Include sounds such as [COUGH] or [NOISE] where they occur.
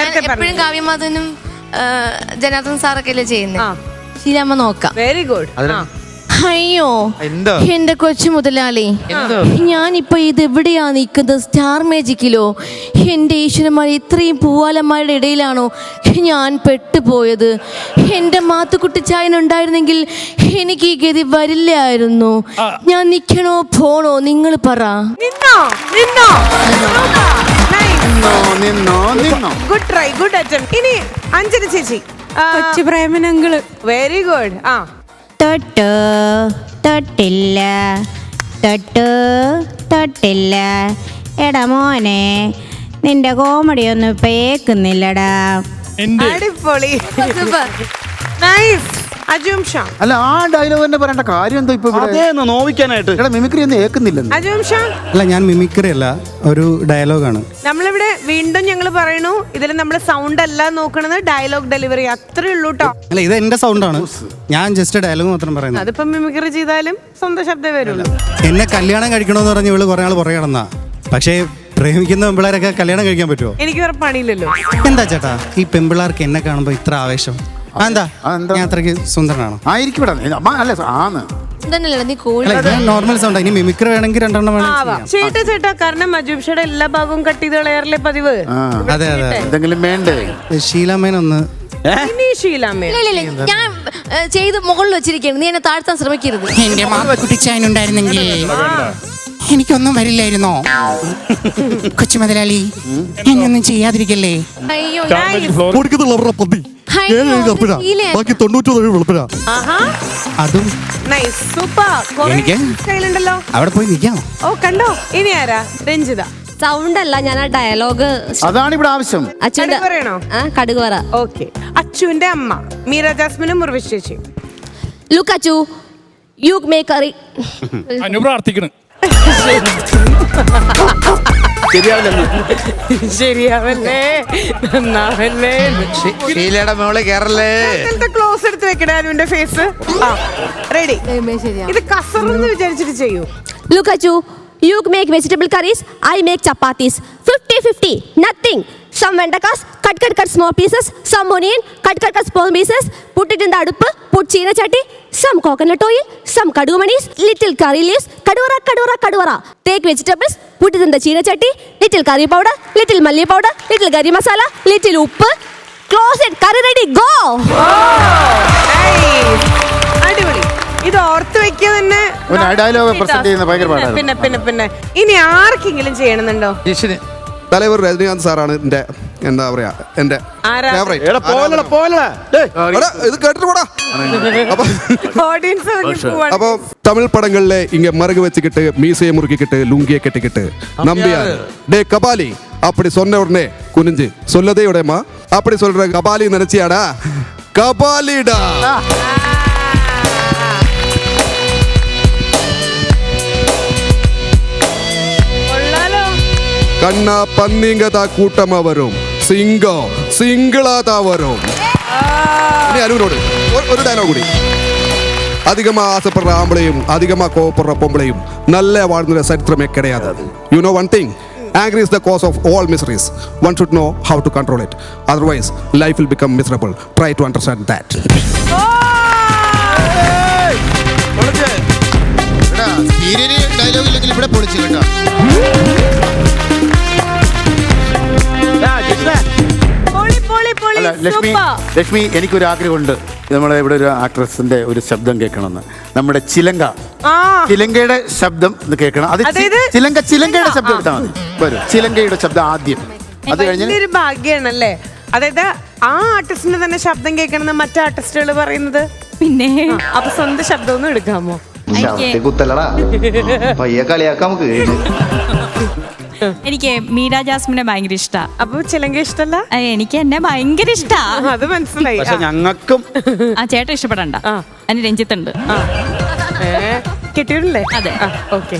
എപ്പോഴും കാവ്യമാധവനും ജനാർദ്ദൻ സാറൊക്കെ അല്ലേ ചെയ്യുന്നത് ശീലമ്മ നോക്കാം. വെരി ഗുഡ് അയ്യോ എന്താ? എന്റെ കൊച്ചു മുതലാളി. ഞാനിപ്പോ ഇത് എവിടെയാ നിൽക്കുന്നത്? സ്റ്റാർ മേജിക്കിലോ എന്റെ ഈശ്വരന്മാർ ഇത്രയും പൂവാലന്മാരുടെ ഇടയിലാണോ ഞാൻ പെട്ടുപോയത്? എന്റെ മാത്തുക്കുട്ടിച്ചായൻ ഉണ്ടായിരുന്നെങ്കിൽ എനിക്ക് ഈ ഗതി വരില്ലായിരുന്നു. ഞാൻ നിൽക്കണോ പോണോ? നിങ്ങൾ പറ. നിന്നോ നിന്നോ. നിന്നോ നിന്നോ. ഗുഡ് ട്രൈ ഗുഡ് അറ്റംപ്റ്റ് ഇനി അഞ്ജന ചേച്ചി. കൊച്ചു പ്രേമനങ്ങൾ വെരി ഗുഡ് ആ. തൊട്ട് തൊട്ടില്ല തൊട്ട് തൊട്ടില്ല. എടാ മോനെ നിന്റെ കോമഡി ഒന്നും ഇപ്പൊ ഏക്കുന്നില്ലടാ. അടിപൊളി. നൈസ് അജും ഷാ. അല്ല ആ ഡയലോഗ് തന്നെ പറയേണ്ട കാര്യം എന്തോ ഇപ്പൊ ഇവിടെ? അതേന്ന് നോവിക്കാനായിട്ട്. എടാ മിമിക്രി ഒന്നും ഏക്കുന്നില്ലെന്ന്. അജും ഷാ. അല്ല ഞാൻ മിമിക്രി അല്ല ഒരു ഡയലോഗാണ് നമ്മളിവിടെ വീണ്ടും ഞങ്ങൾ പറയണു ഇതിൽ നമ്മൾ സൗണ്ട് അല്ല നോക്കണത് ഡയലോഗ് ഡെലിവറി അത്രേ ഉള്ളൂ കേട്ടോ അല്ല ഇത് എന്റെ സൗണ്ടാണ് ഞാൻ ജസ്റ്റ് ഡയലോഗ് മാത്രം പറയുന്നത്. അതിപ്പം മിമിക്രി ചെയ്താലും സ്വന്തം ശബ്ദമേ വരുള്ളൂ. എന്നെ കല്യാണം കഴിക്കണമെന്ന് പറഞ്ഞ് ഇവൾ കുറെ ആൾ പുറകെ കിടന്നാ പക്ഷേ പ്രേമിക്കുന്ന പെമ്പിളാരൊക്കെ കല്യാണം കഴിക്കാൻ പറ്റുമോ എനിക്ക് വേറെ പണിയില്ലല്ലോ. എന്താ ചേട്ടാ ഈ പെമ്പിളാർക്ക് എന്നെ കാണുമ്പോ ഇത്ര ആവേശം? ആ, എന്താ? അതെന്താ? ഞാൻ അത്രയ്ക്ക് സുന്ദരനാണോ? ആയിരിക്കും ഇവിടെ. അല്ല നീ കോഴി നോർമൽ സൗണ്ട് ഇനി മിമിക്രി വേണമെങ്കിൽ രണ്ടെണ്ണം വേണം ചേട്ടാ ചേട്ടാ കാരണം മജുബ്ഷയുടെ എല്ലാ ഭാഗവും കട്ട് ചെയ്ത് കളയാറില്ലേ പതിവ്? അതെ അതെ എന്തെങ്കിലും വേണ്ടേ? ശീലാമേൻ ഒന്ന് ഇനി ശീലാമ്മേ ഇല്ല, ഇല്ല, ഇല്ല. ഞാൻ ഏ, ചെയ്ത് മുകളിൽ വെച്ചിരിക്കുകയാണ്. നീ എന്നെ താഴ്ത്താൻ ശ്രമിക്കരുത്. എന്റെ മാക്കുട്ടിച്ചായനുണ്ടായിരുന്നെങ്കിൽ എനിക്കൊന്നും വരില്ലായിരുന്നോ? [LAUGHS] കൊച്ചു മുതലാളി എന്നൊന്നും ചെയ്യാതിരിക്കല്ലേ? അയ്യോ കൊടുക്കുന്നുള്ളവരുടെ പന്തി ബാക്കി തൊണ്ണൂറ്റൊന്ന് അതും നൈസ് സൂപ്പർ എനിക്ക്? സ്റ്റൈൽ ഉണ്ടല്ലോ അവിടെ പോയി നിൽക്കാം. ഓ കണ്ടോ? ഇനി ആരാ? രഞ്ജിത. സൗണ്ട് അല്ല ഞാൻ ആ ഡയലോഗ് അതാണ് ഇവിടെ ആവശ്യം. അച്ഛന്റെ കടുക് പറയണോ? ആ കടുക് പറ. ഓക്കെ അച്ചുവിന്റെ അമ്മ മീര ജാസ്മിനും ചേച്ചി ലുക്ക് അച്ചു. യു മേക്ക് അറി അനു പ്രാർത്ഥിക്കണം. ശരിയാവില്ലെന്ന് ശരിയാവല്ലേ? നന്നാവല്ലേ? ഷീലയുടെ മോളെ കേറല്ലേ? ക്ലോസ് എടുത്ത് വെക്കണേ അനുവിന്റെ ഫേസ് ആ റെഡി ശരിയാ ഇത് കസറെന്ന് വിചാരിച്ചിട്ട് ചെയ്യൂ. Look Achu you make vegetable I make chapatis fifty fifty nothing some വെണ്ടക്കാസ് cut cut cut small pieces some onion cut cut cut small pieces പുട്ടിട്ട് അടുപ്പ് പുട്ട് ചീനച്ചട്ടി സം കോക്കനട്ട് ഓയിൽ സം കടുകുമണീസ് little curry leaves കടുവറ കടുവറ കടുവറ take vegetables പുട്ടിട്ട് the ചീനച്ചട്ടി little curry powder little malli powder little garam masala little uppu close it curry ready go Nice. അടിപൊളി. ഇത് ഓർത്ത് വെക്കുക തന്നെ ഒരു dialogue present ചെയ്യുന്നത് ഭയങ്കര പാടാണ്. പിന്നെ പിന്നെ പിന്നെ ഇനി ആർക്കെങ്കിലും ചെയ്യണമെന്നുണ്ടോ? ജിഷിന് തലവർ രജനീകാന്ത് സാറാണ് എന്റെ എന്താ പറയാ എന്റെ ആരാ? ഫേവറേറ്റ് എടാ പോലടാ പോലടാ ഇത് കേട്ടിട്ട് പോടാ അപ്പൊ ഓഡിയൻസ് അപ്പൊ തമിഴ് പടങ്ങളിലെ ഇങ്ങ മറുക് വെച്ചുകിട്ട് மீசையை முறுக்கிக்கிட்டு லுங்கியை கட்டிக்கிட்டு நம்பியார் டே கபாலி அப்படி சொன்ன உடனே குனிஞ்சு சொல்லதே உடையமா அப்படி சொல்ற கபாலி நினைச்சியாடா கபாலிடா கண்ணா பந்திங்க தான் கூட்டமா வரும் சிங்கம் சிங்கிளா தான் வரும். அருவனோடு ஒரு டயலாக் கூடி. அதிகமா ஆசைப்படுற ஆம்பளையும் அதிகமா கோவப்படுற பொம்பளையும் நல்ல வாழ்ந்துற சரித்திரமே கிடையாது you know one thing anger is the cause of all mysteries one should know how to control it otherwise life will become miserable try to understand that that. Serial dialogue ഇല്ലെങ്കിൽ ഇവിടെ പൊളിച്ചു കേട്ടോ. പൊളി പൊളി പൊളി അല്ല ലക്ഷ്മി ലക്ഷ്മി എനിക്കൊരു ആഗ്രഹമുണ്ട്. നമ്മളെ ഇവിടെ ഒരു ആക്ട്രസിന്റെ ഒരു ശബ്ദം കേൾക്കണമെന്ന്. നമ്മുടെ ചിലങ്ക. ആ. ചിലങ്കയുടെ ശബ്ദം കേൾക്കണം. അത് അതായത് ചിലങ്ക ചിലങ്കയുടെ ശബ്ദം എടുത്താൽ മതി. വരും ചിലങ്കയുടെ ശബ്ദം ആദ്യം. അത് കഴിഞ്ഞൊരു വലിയൊരു ഭാഗ്യാണല്ലേ? അതായത് ആ ആർട്ടിസ്റ്റിന്റെ തന്നെ ശബ്ദം കേൾക്കണമെന്ന് മറ്റു ആർട്ടിസ്റ്റുകൾ പറയുന്നത്? പിന്നെ അപ്പൊ സ്വന്തം ശബ്ദമൊന്നും എടുക്കാമോ? കുത്തല്ലടാ [LAUGHS] പയ്യെ കളിയാക്കാം നമുക്ക് എനിക്ക് മീര ജാസ്മിനെ ഭയങ്കര ഇഷ്ടാ. അപ്പൊ ചിലങ്ക ഇഷ്ടല്ല? എനിക്ക് എന്നെ ഭയങ്കര ഇഷ്ടാ. അത് മനസ്സിലായി. പക്ഷെ ഞങ്ങൾക്കും [LAUGHS] ആ ചേട്ടൻ ഇഷ്ടപ്പെടണ്ട. ആ. അതിന് രഞ്ജിത്തുണ്ട്. ആ. ഏ, കിട്ടിയിട്ടില്ലേ? അതെ. ഓക്കെ.